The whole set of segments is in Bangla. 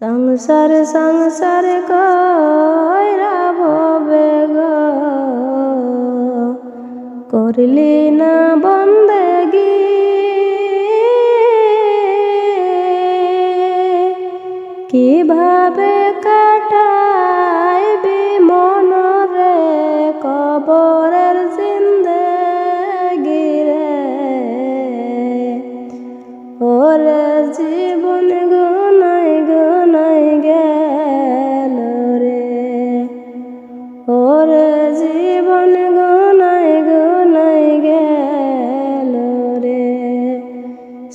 সংসার সংসার কইরা ভবে গো। করলি না বন্দেগি। কীভাবে কাটাইবি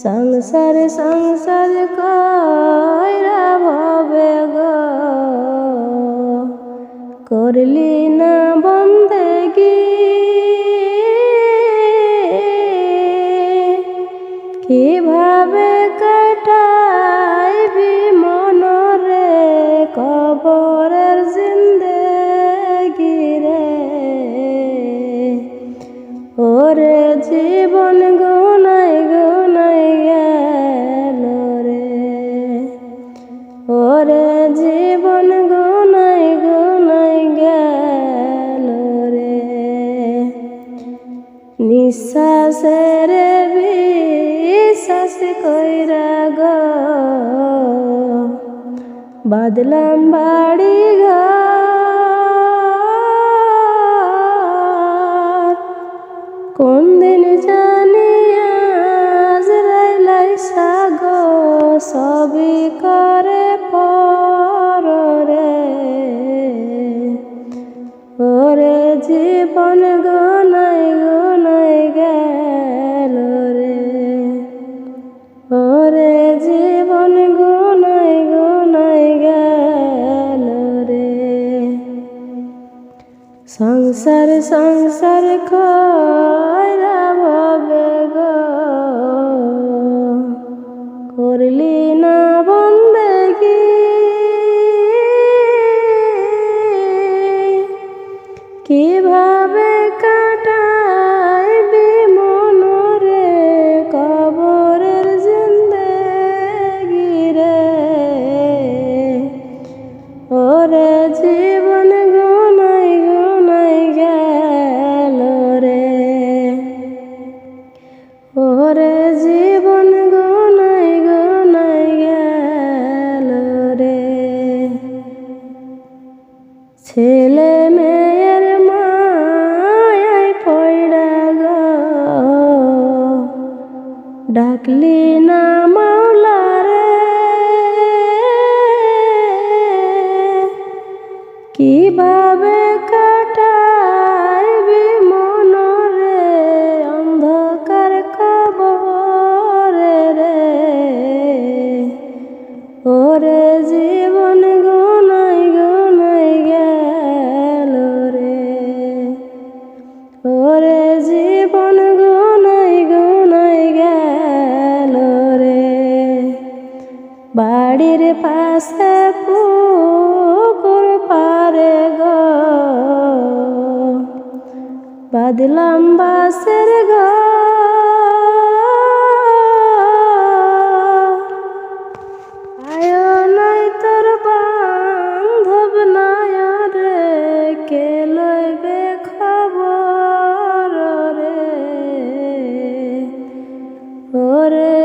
সংসার সংসার কইরা ভবে গো। করলি না বন্দেগি। কীভাবে কাটাইবি মনরে কবরের জিন্দেগি রে? ওরে জীবন নিঃশ্বাসের বিশ্বাস কইরা গো। বাদলাম বাড়ি ঘর সংসার সংসার খরা ভবে গো। করলি না বন্দেগি। কীভাবে ছেলে মেয়ের মায় পয়রা গো। ডাকলি না মাওলা রে। কীভাবে বাড়ির পাশে পুকুর পারে গো। বাদলাম বাসের রে। ওরে